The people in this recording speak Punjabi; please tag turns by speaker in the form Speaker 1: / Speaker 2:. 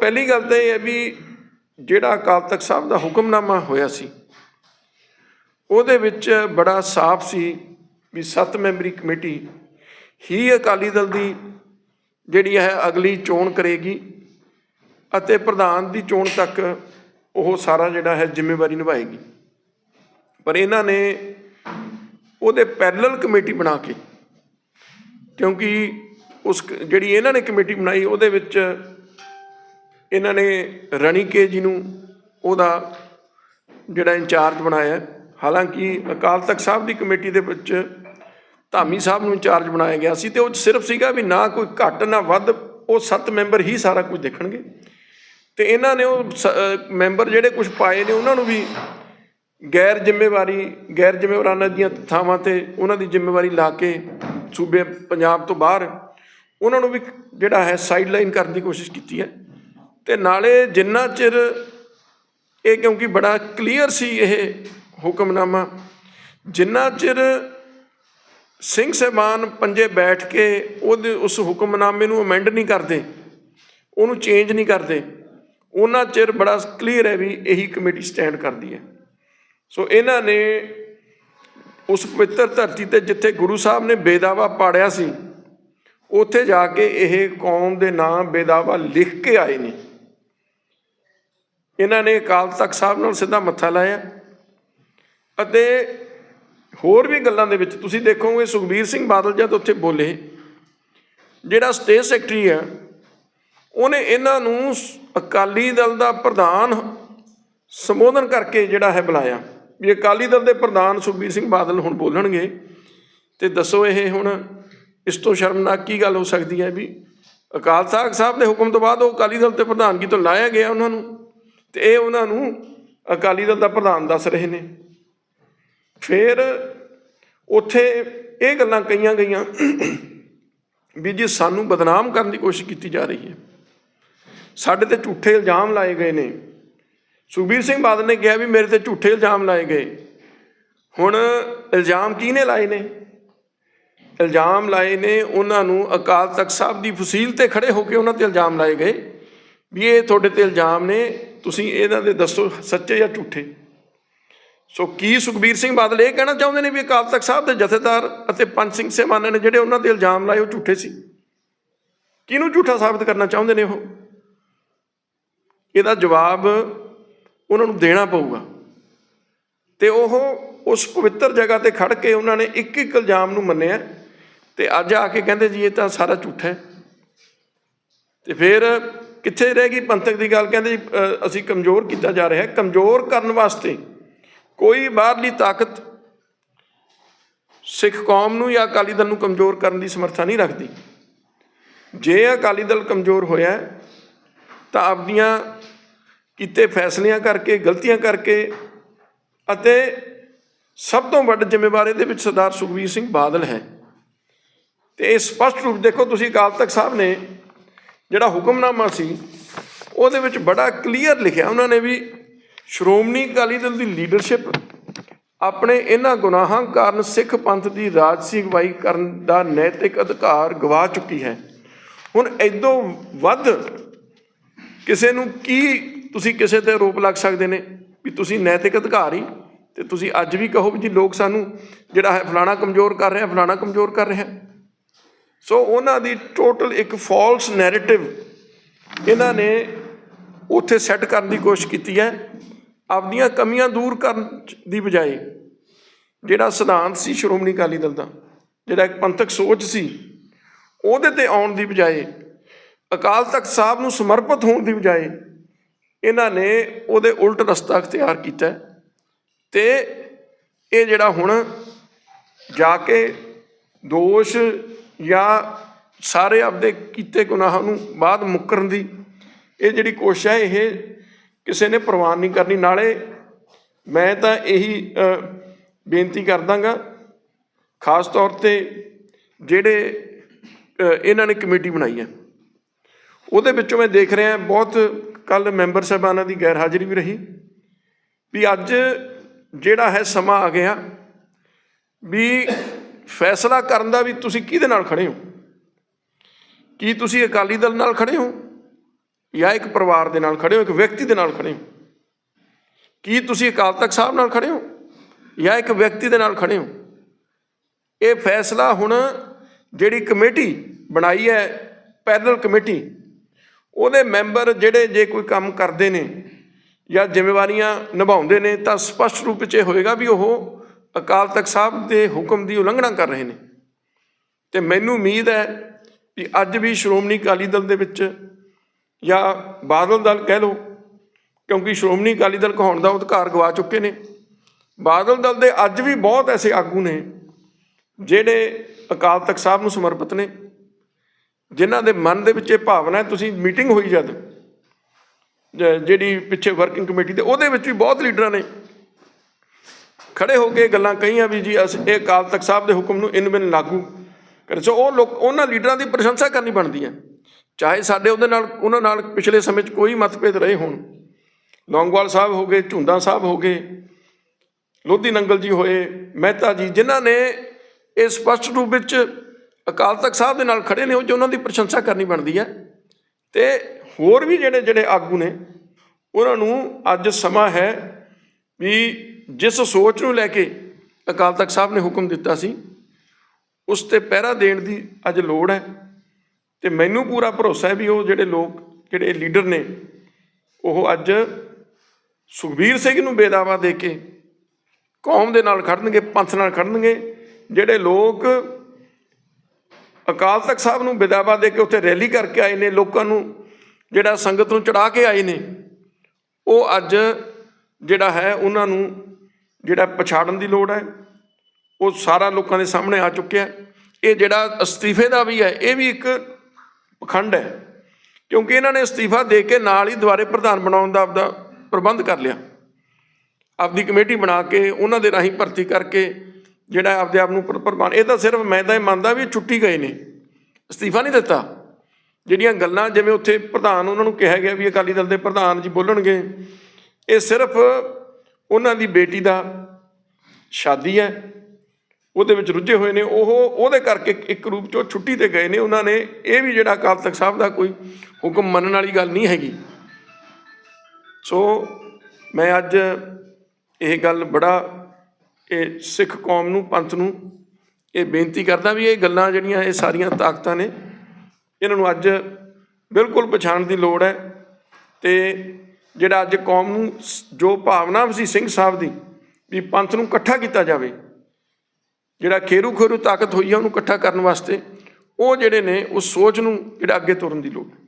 Speaker 1: ਪਹਿਲੀ ਗੱਲ ਤਾਂ ਇਹ ਹੈ ਵੀ ਜਿਹੜਾ ਅਕਾਲ ਤਖਤ ਸਾਹਿਬ ਦਾ ਹੁਕਮਨਾਮਾ ਹੋਇਆ ਸੀ, ਉਹਦੇ ਵਿੱਚ ਬੜਾ ਸਾਫ਼ ਸੀ ਵੀ ਸੱਤ ਮੈਂਬਰੀ ਕਮੇਟੀ ਹੀ ਅਕਾਲੀ ਦਲ ਦੀ ਜਿਹੜੀ ਹੈ ਅਗਲੀ ਚੋਣ ਕਰੇਗੀ ਅਤੇ ਪ੍ਰਧਾਨ ਦੀ ਚੋਣ ਤੱਕ ਉਹ ਸਾਰਾ ਜਿਹੜਾ ਹੈ ਜ਼ਿੰਮੇਵਾਰੀ ਨਿਭਾਏਗੀ। ਪਰ ਇਹਨਾਂ ਨੇ ਉਹਦੇ ਪੈਰਲਲ ਕਮੇਟੀ ਬਣਾ ਕੇ, ਕਿਉਂਕਿ ਉਸ ਜਿਹੜੀ ਇਹਨਾਂ ਨੇ ਕਮੇਟੀ ਬਣਾਈ ਉਹਦੇ ਵਿੱਚ ਇਹਨਾਂ ਨੇ ਰਣੀਕੇ ਜੀ ਨੂੰ ਉਹਦਾ ਜਿਹੜਾ ਇੰਚਾਰਜ ਬਣਾਇਆ। ਹਾਲਾਂਕਿ ਅਕਾਲ ਤਖਤ ਸਾਹਿਬ ਦੀ ਕਮੇਟੀ ਦੇ ਵਿੱਚ ਧਾਮੀ ਸਾਹਿਬ ਨੂੰ ਇੰਚਾਰਜ ਬਣਾਇਆ ਗਿਆ ਸੀ ਤੇ ਉਹ ਸਿਰਫ ਸੀਗਾ ਵੀ ਨਾ ਕੋਈ ਘੱਟ, ਨਾ ਵੱਧ, ਉਹ ਸੱਤ ਮੈਂਬਰ ਹੀ ਸਾਰਾ ਕੁਝ ਦੇਖਣਗੇ। ਤੇ ਇਹਨਾਂ ਨੇ ਉਹ ਸ- ਮੈਂਬਰ ਜਿਹੜੇ ਕੁਝ ਪਾਏ ਨੇ ਉਹਨਾਂ ਨੂੰ ਵੀ ਗੈਰ ਜ਼ਿੰਮੇਵਾਰੀ, ਗੈਰ ਜ਼ਿੰਮੇਵਾਰਾਨਾ ਦੀਆਂ ਥਾਵਾਂ ਤੇ ਉਹਨਾਂ ਦੀ ਜ਼ਿੰਮੇਵਾਰੀ ਲਾ ਕੇ ਸੂਬੇ ਪੰਜਾਬ ਤੋਂ ਬਾਹਰ ਉਹਨਾਂ ਨੂੰ ਵੀ ਜਿਹੜਾ ਹੈ ਸਾਈਡਲਾਈਨ ਕਰਨ ਦੀ ਕੋਸ਼ਿਸ਼ ਕੀਤੀ ਹੈ। ਤੇ ਨਾਲੇ ਜਿੰਨਾ ਚਿਰ ਇਹ ਕਿਉਂਕਿ ਬੜਾ ਕਲੀਅਰ ਸੀ ਇਹ ਹੁਕਮਨਾਮਾ, ਜਿੰਨਾ ਚਿਰ ਸਿੰਘ ਸਾਹਿਬਾਨ ਪੰਜੇ ਬੈਠ ਕੇ ਉਹਦੇ ਉਸ ਹੁਕਮਨਾਮੇ ਨੂੰ ਅਮੈਂਡ ਨਹੀਂ ਕਰਦੇ, ਉਹਨੂੰ ਚੇਂਜ ਨਹੀਂ ਕਰਦੇ, ਉਹਨਾਂ ਚਿਰ ਬੜਾ ਕਲੀਅਰ ਹੈ ਵੀ ਇਹੀ ਕਮੇਟੀ ਸਟੈਂਡ ਕਰਦੀ ਹੈ। ਸੋ ਇਹਨਾਂ ਨੇ ਉਸ ਪਵਿੱਤਰ ਧਰਤੀ ਤੇ ਜਿੱਥੇ ਗੁਰੂ ਸਾਹਿਬ ਨੇ ਬੇਦਾਵਾ ਪਾੜਿਆ ਸੀ, ਉੱਥੇ ਜਾ ਕੇ ਇਹ ਕੌਮ ਦੇ ਨਾਂ ਬੇਦਾਵਾ ਲਿਖ ਕੇ ਆਏ ਨੇ। ਇਹਨਾਂ ਨੇ ਅਕਾਲ ਤਖਤ ਸਾਹਿਬ ਨਾਲ ਸਿੱਧਾ ਮੱਥਾ ਲਾਇਆ। ਅਤੇ ਹੋਰ ਵੀ ਗੱਲਾਂ ਦੇ ਵਿੱਚ ਤੁਸੀਂ ਦੇਖੋਗੇ, ਸੁਖਬੀਰ ਸਿੰਘ ਬਾਦਲ ਜਦ ਉੱਥੇ ਬੋਲੇ, ਜਿਹੜਾ ਸਟੇਟ ਸੈਕਟਰੀ ਹੈ ਉਹਨੇ ਇਹਨਾਂ ਨੂੰ ਅਕਾਲੀ ਦਲ ਦਾ ਪ੍ਰਧਾਨ ਸੰਬੋਧਨ ਕਰਕੇ ਜਿਹੜਾ ਹੈ ਬੁਲਾਇਆ। ਵੀ ਅਕਾਲੀ ਦਲ ਦੇ ਪ੍ਰਧਾਨ ਸੁਖਬੀਰ ਸਿੰਘ ਬਾਦਲ ਹੁਣ ਬੋਲਣਗੇ, ਤੇ ਦੱਸੋ ਇਹ ਹੁਣ ਇਸ ਤੋਂ ਸ਼ਰਮਨਾਕ ਕੀ ਗੱਲ ਹੋ ਸਕਦੀ ਹੈ ਵੀ ਅਕਾਲ ਤਖਤ ਸਾਹਿਬ ਦੇ ਹੁਕਮ ਤੋਂ ਬਾਅਦ ਉਹ ਅਕਾਲੀ ਦਲ ਤੇ ਪ੍ਰਧਾਨਗੀ ਤੋਂ ਲਾਇਆ ਗਿਆ ਉਹਨਾਂ ਨੂੰ? ਤੇ ਇਹ ਉਹਨਾਂ ਨੂੰ ਅਕਾਲੀ ਦਲ ਦਾ ਪ੍ਰਧਾਨ ਦੱਸ ਰਹੇ ਨੇ। ਫਿਰ ਉੱਥੇ ਇਹ ਗੱਲਾਂ ਕਹੀਆਂ ਗਈਆਂ ਵੀ ਜੀ ਸਾਨੂੰ ਬਦਨਾਮ ਕਰਨ ਦੀ ਕੋਸ਼ਿਸ਼ ਕੀਤੀ ਜਾ ਰਹੀ ਹੈ। ਸਾਡੇ ਤੇ ਝੂਠੇ ਇਲਜ਼ਾਮ ਲਾਏ ਗਏ ਨੇ। ਸੁਖਬੀਰ ਸਿੰਘ ਬਾਦਲ ਨੇ ਕਿਹਾ ਵੀ ਮੇਰੇ ਤੇ ਝੂਠੇ ਇਲਜ਼ਾਮ ਲਾਏ ਗਏ। ਹੁਣ ਇਲਜ਼ਾਮ ਕਿਹਨੇ ਲਾਏ ਨੇ? ਇਲਜ਼ਾਮ ਲਾਏ ਨੇ ਉਹਨਾਂ ਨੂੰ ਅਕਾਲ ਤਖਤ ਸਾਹਿਬ ਦੀ ਫਸੀਲ ਤੇ ਖੜੇ ਹੋ ਕੇ ਉਹਨਾਂ ਤੇ ਇਲਜ਼ਾਮ ਲਾਏ ਗਏ ਵੀ ਇਹ ਤੁਹਾਡੇ ਤੇ ਇਲਜ਼ਾਮ ਨੇ ਤੁਸੀਂ ਇਹਨਾਂ ਦੇ ਦੱਸੋ ਸੱਚੇ ਜਾਂ ਝੂਠੇ? ਸੋ ਕੀ ਸੁਖਬੀਰ ਸਿੰਘ ਬਾਦਲ ਇਹ ਕਹਿਣਾ ਚਾਹੁੰਦੇ ਨੇ ਵੀ ਅਕਾਲ ਤਖਤ ਸਾਹਿਬ ਦੇ ਜਥੇਦਾਰ ਅਤੇ ਪੰਜ ਸਿੰਘ ਸਹਿਬਾਨਾਂ ਨੇ ਜਿਹੜੇ ਉਹਨਾਂ ਤੇ ਇਲਜ਼ਾਮ ਲਾਏ ਉਹ ਝੂਠੇ ਸੀ? ਕਿਹਨੂੰ ਝੂਠਾ ਸਾਬਤ ਕਰਨਾ ਚਾਹੁੰਦੇ ਨੇ ਉਹ? ਇਹਦਾ ਜਵਾਬ ਉਹਨਾਂ ਨੂੰ ਦੇਣਾ ਪਊਗਾ। ਤੇ ਉਹ ਉਸ ਪਵਿੱਤਰ ਜਗ੍ਹਾ ਤੇ ਖੜ ਕੇ ਉਹਨਾਂ ਨੇ ਇੱਕ ਇੱਕ ਇਲਜ਼ਾਮ ਨੂੰ ਮੰਨਿਆ ਤੇ ਅੱਜ ਆ ਕੇ ਕਹਿੰਦੇ ਜੀ ਇਹ ਤਾਂ ਸਾਰਾ ਝੂਠਾ ਹੈ। ਤੇ ਫਿਰ ਕਿੱਥੇ ਰਹਿ ਗਈ? ਪੰਥਕ ਦੀ ਗੱਲ ਕਹਿੰਦੇ ਅਸੀਂ ਕਮਜ਼ੋਰ ਕੀਤਾ ਜਾ ਰਿਹਾ ਹੈ। ਕਮਜ਼ੋਰ ਕਰਨ ਵਾਸਤੇ ਕੋਈ ਬਾਹਰਲੀ ਤਾਕਤ ਸਿੱਖ ਕੌਮ ਨੂੰ ਜਾਂ ਅਕਾਲੀ ਦਲ ਨੂੰ ਕਮਜ਼ੋਰ ਕਰਨ ਦੀ ਸਮਰੱਥਾ ਨਹੀਂ ਰੱਖਦੀ। ਜੇ ਅਕਾਲੀ ਦਲ ਕਮਜ਼ੋਰ ਹੋਇਆ ਤਾਂ ਆਪਣੀਆਂ ਕੀਤੇ ਫੈਸਲਿਆਂ ਕਰਕੇ, ਗਲਤੀਆਂ ਕਰਕੇ ਅਤੇ ਸਭ ਤੋਂ ਵੱਡ ਜ਼ਿੰਮੇਵਾਰੀ ਇਹਦੇ ਵਿੱਚ ਸਰਦਾਰ ਸੁਖਬੀਰ ਸਿੰਘ ਬਾਦਲ ਹੈ। ਤੇ ਇਹ ਸਪਸ਼ਟ ਰੂਪ ਦੇਖੋ, ਤੁਸੀਂ ਅਕਾਲ ਤਖਤ ਸਾਹਿਬ ਨੇ ਜਿਹੜਾ ਹੁਕਮਨਾਮਾ ਸੀ, ਉਹਦੇ ਵਿੱਚ ਬੜਾ ਕਲੀਅਰ ਲਿਖਿਆ। ਉਹਨਾਂ ਨੇ ਵੀ ਸ਼੍ਰੋਮਣੀ ਅਕਾਲੀ ਦਲ ਦੀ ਲੀਡਰਸ਼ਿਪ ਆਪਣੇ ਇਹਨਾਂ ਗੁਨਾਹਾਂ ਕਾਰਨ ਸਿੱਖ ਪੰਥ ਦੀ ਰਾਜਸੀ ਅਗਵਾਈ ਕਰਨ ਦਾ ਨੈਤਿਕ ਅਧਿਕਾਰ ਗਵਾ ਚੁੱਕੀ ਹੈ। ਹੁਣ ਐਦੋਂ ਵੱਧ ਕਿਸੇ ਨੂੰ ਕੀ ਤੁਸੀਂ ਕਿਸੇ ਤੇ ਆਰੋਪ ਲੱਗ ਸਕਦੇ ਨੇ ਵੀ ਤੁਸੀਂ ਨੈਤਿਕ ਅਧਿਕਾਰੀ ਤੇ ਤੁਸੀਂ ਅੱਜ ਵੀ ਕਹੋ ਵੀ ਜੀ ਲੋਕ ਸਾਨੂੰ ਜਿਹੜਾ ਹੈ ਫਲਾਣਾ ਕਮਜ਼ੋਰ ਕਰ ਰਿਹਾ, ਫਲਾਣਾ ਕਮਜ਼ੋਰ ਕਰ ਰਿਹਾ। ਸੋ ਉਹਨਾਂ ਦੀ ਟੋਟਲ ਇੱਕ ਫਾਲਸ ਨੈਰੇਟਿਵ ਇਹਨਾਂ ਨੇ ਉੱਥੇ ਸੈੱਟ ਕਰਨ ਦੀ ਕੋਸ਼ਿਸ਼ ਕੀਤੀ ਹੈ, ਆਪਣੀਆਂ ਕਮੀਆਂ ਦੂਰ ਕਰਨ ਦੀ ਬਜਾਏ ਜਿਹੜਾ ਸਿਧਾਂਤ ਸੀ ਸ਼੍ਰੋਮਣੀ ਅਕਾਲੀ ਦਲ ਦਾ, ਜਿਹੜਾ ਇੱਕ ਪੰਥਕ ਸੋਚ ਸੀ, ਉਹਦੇ ਤੇ ਆਉਣ ਦੀ ਬਜਾਏ, ਅਕਾਲ ਤਖਤ ਸਾਹਿਬ ਨੂੰ ਸਮਰਪਿਤ ਹੋਣ ਦੀ ਬਜਾਏ ਇਹਨਾਂ ਨੇ ਉਹਦੇ ਉਲਟ ਰਸਤਾ ਅਖਤਿਆਰ ਕੀਤਾ ਹੈ। ਤੇ ਇਹ ਜਿਹੜਾ ਹੁਣ ਜਾ ਕੇ ਦੋਸ਼ ਜਾਂ ਸਾਰੇ ਆਪਦੇ ਕੀਤੇ ਗੁਨਾਹਾਂ ਨੂੰ ਬਾਅਦ ਮੁੱਕਰਨ ਦੀ, ਇਹ ਜਿਹੜੀ ਕੋਸ਼ਿਸ਼ ਹੈ, ਇਹ ਕਿਸੇ ਨੇ ਪ੍ਰਵਾਨ ਨਹੀਂ ਕਰਨੀ। ਨਾਲੇ ਮੈਂ ਤਾਂ ਇਹੀ ਬੇਨਤੀ ਕਰਦਾਗਾ, ਖਾਸ ਤੌਰ ਤੇ ਜਿਹੜੇ ਇਹਨਾਂ ਨੇ ਕਮੇਟੀ ਬਣਾਈ ਹੈ। ਉਹਦੇ ਵਿੱਚੋਂ ਮੈਂ ਦੇਖ ਰਿਹਾ, ਬਹੁਤ ਕੱਲ ਮੈਂਬਰ ਸਾਹਿਬਾਨਾਂ ਦੀ ਗੈਰ ਹਾਜ਼ਰੀ ਵੀ ਰਹੀ ਵੀ ਅੱਜ ਜਿਹੜਾ ਹੈ ਸਮਾਂ ਆ ਗਿਆ ਵੀ ਫੈਸਲਾ ਕਰਨ ਦਾ ਵੀ ਤੁਸੀਂ ਕਿਹਦੇ ਨਾਲ ਖੜੇ ਹੋ? ਕੀ ਤੁਸੀਂ ਅਕਾਲੀ ਦਲ ਨਾਲ ਖੜੇ ਹੋ? ਜਾਂ ਇੱਕ ਪਰਿਵਾਰ ਦੇ ਨਾਲ ਖੜੇ ਹੋ, ਇੱਕ ਵਿਅਕਤੀ ਦੇ ਨਾਲ ਖੜੇ ਹੋ? ਕੀ ਤੁਸੀਂ ਅਕਾਲ ਤਖਤ ਸਾਹਿਬ ਨਾਲ ਖੜੇ ਹੋ? ਜਾਂ ਇੱਕ ਵਿਅਕਤੀ ਦੇ ਨਾਲ ਖੜੇ ਹੋ? ਇਹ ਫੈਸਲਾ ਹੁਣ ਜਿਹੜੀ ਕਮੇਟੀ ਬਣਾਈ ਹੈ, ਪੈਰਲਲ ਕਮੇਟੀ, ਉਹਦੇ ਮੈਂਬਰ ਜਿਹੜੇ ਜੇ ਕੋਈ ਕੰਮ ਕਰਦੇ ਨੇ ਜਾਂ ਜ਼ਿੰਮੇਵਾਰੀਆਂ ਨਿਭਾਉਂਦੇ ਨੇ, ਤਾਂ ਸਪਸ਼ਟ ਰੂਪ 'ਚ ਇਹ ਹੋਏਗਾ ਵੀ ਉਹ ਅਕਾਲ ਤਖਤ ਸਾਹਿਬ ਦੇ ਹੁਕਮ ਦੀ ਉਲੰਘਣਾ ਕਰ ਰਹੇ ਨੇ। ਤੇ ਮੈਨੂੰ ਉਮੀਦ ਹੈ ਵੀ ਅੱਜ ਵੀ ਸ਼੍ਰੋਮਣੀ ਅਕਾਲੀ ਦਲ ਦੇ ਵਿੱਚ ਜਾਂ ਬਾਦਲ ਦਲ ਕਹਿ ਲਓ, ਕਿਉਂਕਿ ਸ਼੍ਰੋਮਣੀ ਅਕਾਲੀ ਦਲ ਕਹਾਉਣ ਦਾ ਅਧਿਕਾਰ ਗਵਾ ਚੁੱਕੇ ਨੇ। ਬਾਦਲ ਦਲ ਦੇ ਅੱਜ ਵੀ ਬਹੁਤ ਐਸੇ ਆਗੂ ਨੇ ਜਿਹੜੇ ਅਕਾਲ ਤਖਤ ਸਾਹਿਬ ਨੂੰ ਸਮਰਪਿਤ ਨੇ, ਜਿਨ੍ਹਾਂ ਦੇ ਮਨ ਦੇ ਵਿੱਚ ਇਹ ਭਾਵਨਾ ਹੈ ਤੁਸੀਂ ਮੀਟਿੰਗ ਹੋਈ ਜਦ ਜਿਹੜੀ ਪਿੱਛੇ ਵਰਕਿੰਗ ਕਮੇਟੀ ਦੇ ਉਹਦੇ ਵਿੱਚ ਵੀ ਬਹੁਤ ਲੀਡਰਾਂ ਨੇ। ਖੜੇ ਹੋ ਕੇ ਗੱਲਾਂ ਕਹੀਆਂ ਵੀ ਜੀ, ਅਸੀਂ ਇਹ ਅਕਾਲ ਤਖਤ ਸਾਹਿਬ ਦੇ ਹੁਕਮ ਨੂੰ ਇਨ ਬਿਨ ਲਾਗੂ ਕਰੇ। ਸੋ ਉਹ ਲੋਕ, ਉਹਨਾਂ ਲੀਡਰਾਂ ਦੀ ਪ੍ਰਸ਼ੰਸਾ ਕਰਨੀ ਬਣਦੀ ਹੈ ਚਾਹੇ ਸਾਡੇ ਉਹਦੇ ਨਾਲ, ਉਹਨਾਂ ਨਾਲ ਪਿਛਲੇ ਸਮੇਂ 'ਚ ਕੋਈ ਮਤਭੇਦ ਰਹੇ ਹੋਣ। ਲੌਂਗਵਾਲ ਸਾਹਿਬ ਹੋ ਗਏ ਝੁੰਦਾ ਸਾਹਿਬ ਹੋ ਗਏ, ਲੋਧੀ ਨੰਗਲ ਜੀ ਹੋਏ, ਮਹਿਤਾ ਜੀ, ਜਿਨ੍ਹਾਂ ਨੇ ਇਹ ਸਪਸ਼ਟ ਰੂਪ ਵਿੱਚ ਅਕਾਲ ਤਖਤ ਸਾਹਿਬ ਦੇ ਨਾਲ ਖੜੇ ਨੇ, ਉਹ ਜੋ ਉਹਨਾਂ ਦੀ ਪ੍ਰਸ਼ੰਸਾ ਕਰਨੀ ਬਣਦੀ ਹੈ। ਤੇ ਹੋਰ ਵੀ ਜਿਹੜੇ ਜਿਹੜੇ ਆਗੂ ਨੇ, ਉਹਨਾਂ ਨੂੰ ਅੱਜ ਸਮਾਂ ਹੈ ਵੀ ਜਿਸ ਸੋਚ ਨੂੰ ਲੈ ਕੇ ਅਕਾਲ ਤਖਤ ਸਾਹਿਬ ਨੇ ਹੁਕਮ ਦਿੱਤਾ ਸੀ, ਉਸ ਤੇ ਪਹਿਰਾ ਦੇਣ ਦੀ ਅੱਜ ਲੋੜ ਹੈ ਤੇ ਮੈਨੂੰ ਪੂਰਾ ਭਰੋਸਾ ਹੈ ਵੀ ਉਹ ਜਿਹੜੇ ਲੋਕ, ਜਿਹੜੇ ਲੀਡਰ ਨੇ, ਉਹ ਅੱਜ ਸੁਖਬੀਰ ਸਿੰਘ ਨੂੰ ਬੇਦਾਵਾ ਦੇ ਕੇ ਕੌਮ ਦੇ ਨਾਲ ਖੜਨਗੇ, ਪੰਥ ਨਾਲ ਖੜਨਗੇ, ਜਿਹੜੇ ਲੋਕ ਅਕਾਲ ਤਖਤ ਸਾਹਿਬ ਨੂੰ ਬੇਦਾਵਾ ਦੇ ਕੇ ਉੱਥੇ ਰੈਲੀ ਕਰਕੇ ਆਏ ਨੇ, ਲੋਕਾਂ ਨੂੰ ਜਿਹੜਾ ਸੰਗਤ ਨੂੰ ਚੜਾ ਕੇ ਆਏ ਨੇ, ਉਹ ਅੱਜ ਜਿਹੜਾ ਹੈ ਉਹਨਾਂ ਨੂੰ ਜਿਹੜਾ ਪਛਾੜਨ ਦੀ ਲੋੜ ਹੈ, ਉਹ ਸਾਰਾ ਲੋਕਾਂ ਦੇ ਸਾਹਮਣੇ ਆ ਚੁੱਕਿਆ ਹੈ। ਇਹ ਜਿਹੜਾ ਅਸਤੀਫੇ ਦਾ ਵੀ ਹੈ, ਇਹ ਵੀ ਇੱਕ ਪਖੰਡ ਹੈ। ਕਿਉਂਕਿ ਇਹਨਾਂ ਨੇ ਅਸਤੀਫਾ ਦੇ ਕੇ ਨਾਲ ਹੀ ਦੁਬਾਰੇ ਪ੍ਰਧਾਨ ਬਣਾਉਣ ਦਾ ਆਪਦਾ ਪ੍ਰਬੰਧ ਕਰ ਲਿਆ। ਆਪਦੀ ਕਮੇਟੀ ਬਣਾ ਕੇ, ਉਹਨਾਂ ਦੇ ਰਾਹੀਂ ਭਰਤੀ ਕਰਕੇ ਜਿਹੜਾ ਆਪਦੇ ਆਪ ਨੂੰ ਪ੍ਰ- ਪ੍ਰਧਾਨ ਇਹ ਤਾਂ ਸਿਰਫ ਮੈਂ ਤਾਂ ਇਹ ਮੰਨਦਾ ਵੀ ਇਹ ਛੁੱਟੀ ਗਏ ਨੇ। ਅਸਤੀਫਾ ਨਹੀਂ ਦਿੱਤਾ। ਜਿਹੜੀਆਂ ਗੱਲਾਂ ਜਿਵੇਂ ਉੱਥੇ ਪ੍ਰਧਾਨ ਉਹਨਾਂ ਨੂੰ ਕਿਹਾ ਗਿਆ ਵੀ ਅਕਾਲੀ ਦਲ ਦੇ ਪ੍ਰਧਾਨ ਜੀ ਬੋਲਣਗੇ, ਇਹ ਸਿਰਫ ਉਹਨਾਂ ਦੀ ਬੇਟੀ ਦਾ ਸ਼ਾਦੀ ਹੈ, ਉਹਦੇ ਵਿੱਚ ਰੁੱਝੇ ਹੋਏ ਨੇ, ਉਹ ਉਹਦੇ ਕਰਕੇ ਇੱਕ ਰੂਪ 'ਚੋਂ ਛੁੱਟੀ ਤੇ ਗਏ ਨੇ, ਉਹਨਾਂ ਨੇ ਇਹ ਵੀ ਜਿਹੜਾ ਅਕਾਲ ਤਖਤ ਸਾਹਿਬ ਦਾ ਕੋਈ ਹੁਕਮ ਮੰਨਣ ਵਾਲੀ ਗੱਲ ਨਹੀਂ ਹੈਗੀ। ਸੋ ਮੈਂ ਅੱਜ ਇਹ ਗੱਲ ਬੜਾ, ਇਹ ਸਿੱਖ ਕੌਮ ਨੂੰ, ਪੰਥ ਨੂੰ ਇਹ ਬੇਨਤੀ ਕਰਦਾ ਵੀ ਇਹ ਗੱਲਾਂ ਜਿਹੜੀਆਂ, ਇਹ ਸਾਰੀਆਂ ਤਾਕਤਾਂ ਨੇ, ਇਹਨਾਂ ਨੂੰ ਅੱਜ ਬਿਲਕੁਲ ਪਛਾਣ ਦੀ ਲੋੜ ਹੈ ਤੇ ਜਿਹੜਾ ਅੱਜ ਕੌਮ ਨੂੰ ਸ- ਜੋ ਭਾਵਨਾ ਸੀ ਸਿੰਘ ਸਾਹਿਬ ਦੀ, ਵੀ ਪੰਥ ਨੂੰ ਇਕੱਠਾ ਕੀਤਾ ਜਾਵੇ, ਜਿਹੜਾ ਖੇਰੂ ਖੇਰੂ ਤਾਕਤ ਹੋਈ ਆ ਉਹਨੂੰ ਇਕੱਠਾ ਕਰਨ ਵਾਸਤੇ, ਉਹ ਜਿਹੜੇ ਨੇ ਉਸ ਸੋਚ ਨੂੰ ਜਿਹੜਾ ਅੱਗੇ ਤੁਰਨ ਦੀ ਲੋੜ ਹੈ।